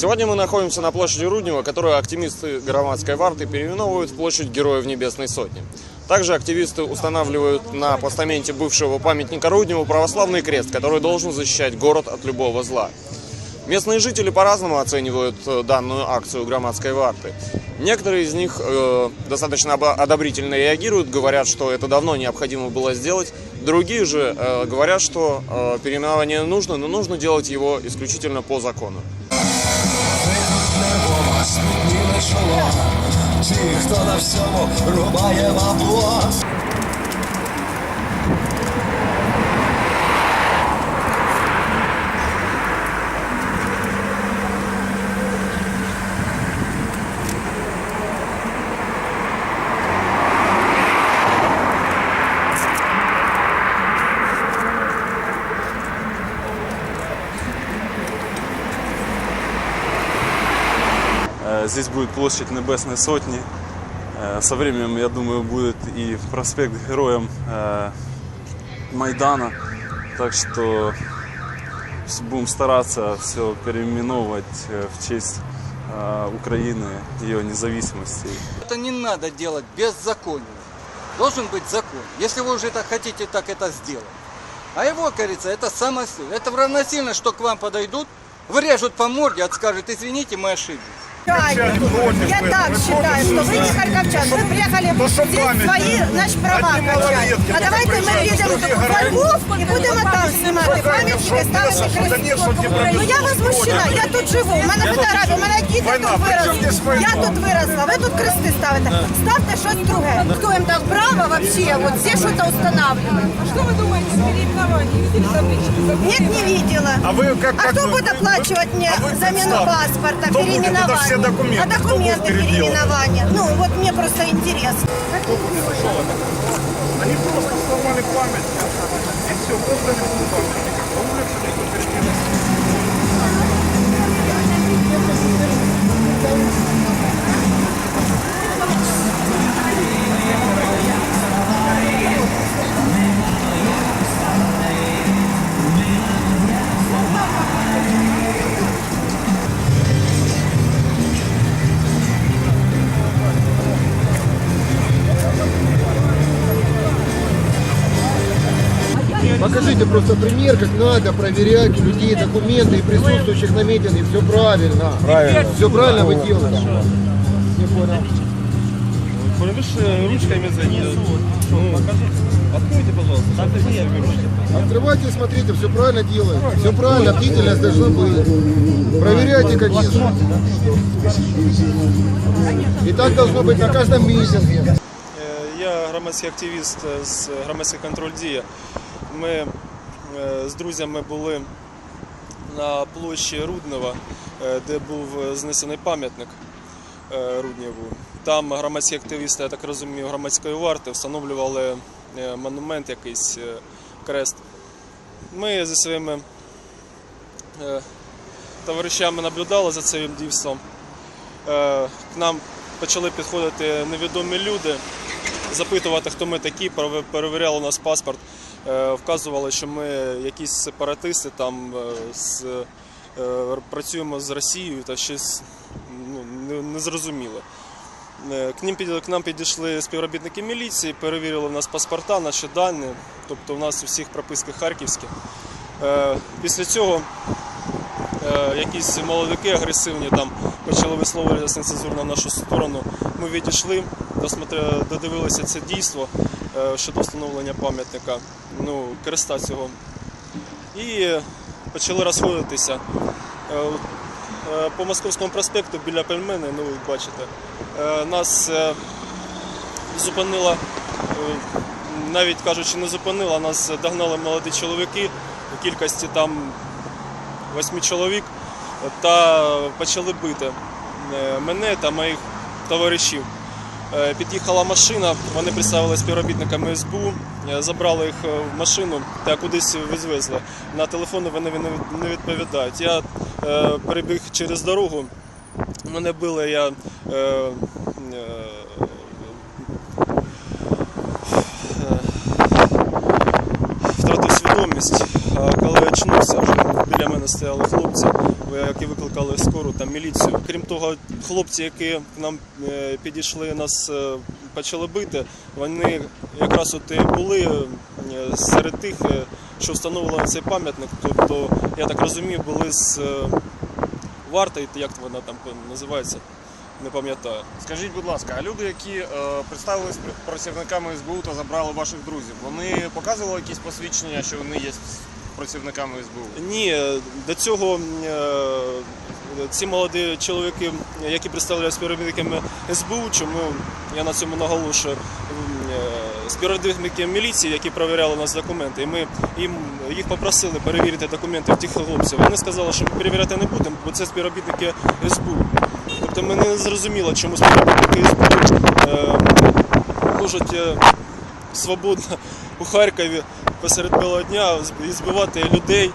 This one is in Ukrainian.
Сегодня мы находимся на площади Руднева, которую активисты громадской варты переименовывают в площадь Героев Небесной Сотни. Также активисты устанавливают на постаменте бывшего памятника Рудневу православный крест, который должен защищать город от любого зла. Местные жители по-разному оценивают э, данную акцию громадской варты. Некоторые из них э, достаточно одобрительно реагируют, говорят, что это давно необходимо было сделать. Другие же э, говорят, что э, переименование нужно, но нужно делать его исключительно по закону. Спітніли чоло Ті, хто на всьому рубає бабло Здесь будет площадь Небесной Сотни. Э, Со временем, я думаю, будет и проспект Героям э, Майдана. Так что будем стараться все переименовывать э, в честь Украины, ее независимости. Это не надо делать беззаконие. Должен быть закон. Если вы уже это хотите так это сделать. А его, говорится, это самосуд. Это равносильно, что к вам подойдут, врежут по морде, отскажут, извините, мы ошиблись. Я так считаю, что вы не харьковчан. Вы приехали здесь свои, значит, права качать. А давайте мы едем во Львов и будем там снимати пам'ятники, ставити кресті. Ну я возмущена, я тут живу, у мене фотографія, у мене діти тут виросли. Я тут виросла, ви тут крести ставите. Ставте щось друге. Хто їм дав право вообще вот здесь что-то устанавливать? Что вы думаете? Видели таблички? Нет, не видела. А вы как, А как кто вы- будет оплачивать мне А вы замену паспорта, кто будет это переименование? все документы? А документы переименования? Ну, вот мне просто интересно. Они просто сломали память. И все, просто не будут Покажите просто пример, как надо проверять у людей документы и присутствующих на митинге. Все правильно. Правильно. Все правильно вы делаете. Не понял. ручками за Откройте, пожалуйста. Открывайте и смотрите, все правильно делаете. Все правильно, бдительность должна быть. Проверяйте, конечно. И так должно быть на каждом митинге. Е, Я громадський активіст е, з громадський контроль дія. Ми е, з друзями були на площі Руднева, е, де був е, знесений пам'ятник Руднєву. Там громадські активісти, я так розумію, громадської варти встановлювали монумент, якийсь крест. Ми зі своїми товаришами наблюдали за цим дійством. К нам почали підходити невідомі люди, запитувати, хто ми такі, перев- перевіряли у нас паспорт, вказували, що ми якісь сепаратисти, там е, з, е, працюємо з Росією та щось ну, незрозуміле. Е, К нам підійшли співробітники міліції, перевірили в нас паспорта, наші дані, тобто у нас у всіх прописки харківські. Е, Після цього е, якісь молодики агресивні там почали висловлюватися нецензурно в нашу сторону. Ми відійшли, додивилися це дійство е, щодо встановлення пам'ятника, ну, креста цього. І почали розходитися. Е, е, По Московському проспекту біля пельмени, ну ви бачите, нас зупинила, навіть кажучи, не зупинила, нас догнали молоді чоловіки у кількості там восьми чоловік та почали бити е, мене та моїх товаришів. Е, Під'їхала машина, вони представили співробітниками СБУ, е, забрали їх в машину та кудись відвезли. На телефони вони не відповідають. Я перебіг через дорогу, мене били, я втратив свідомість. Коли очнувся, вже біля мене стояли хлопці, які викликали скору та міліцію. Крім того, хлопці, які к нам е, підійшли, нас е, почали бити, вони якраз от і були е, серед тих, е, що встановили цей пам'ятник. Тобто, я так розумію, були з е, варти, як вона там називається, не пам'ятаю. Скажіть, будь ласка, а люди, які е, представились пр- працівниками СБУ та забрали ваших друзів, вони показували якісь посвідчення, що вони є працівниками СБУ? Ні, до цього е, ці молоді чоловіки, які представляють співробітниками СБУ, чому я на цьому наголошую, е, співробітники міліції, які перевіряли нас документи, і ми їм їх попросили перевірити документи в тих хлопців. Вони сказали, що ми перевіряти не будемо, бо це співробітники СБУ. Тобто ми не зрозуміло, чому співробітники СБУ е, можуть свободно у Харкові посеред білого дня і збивати людей,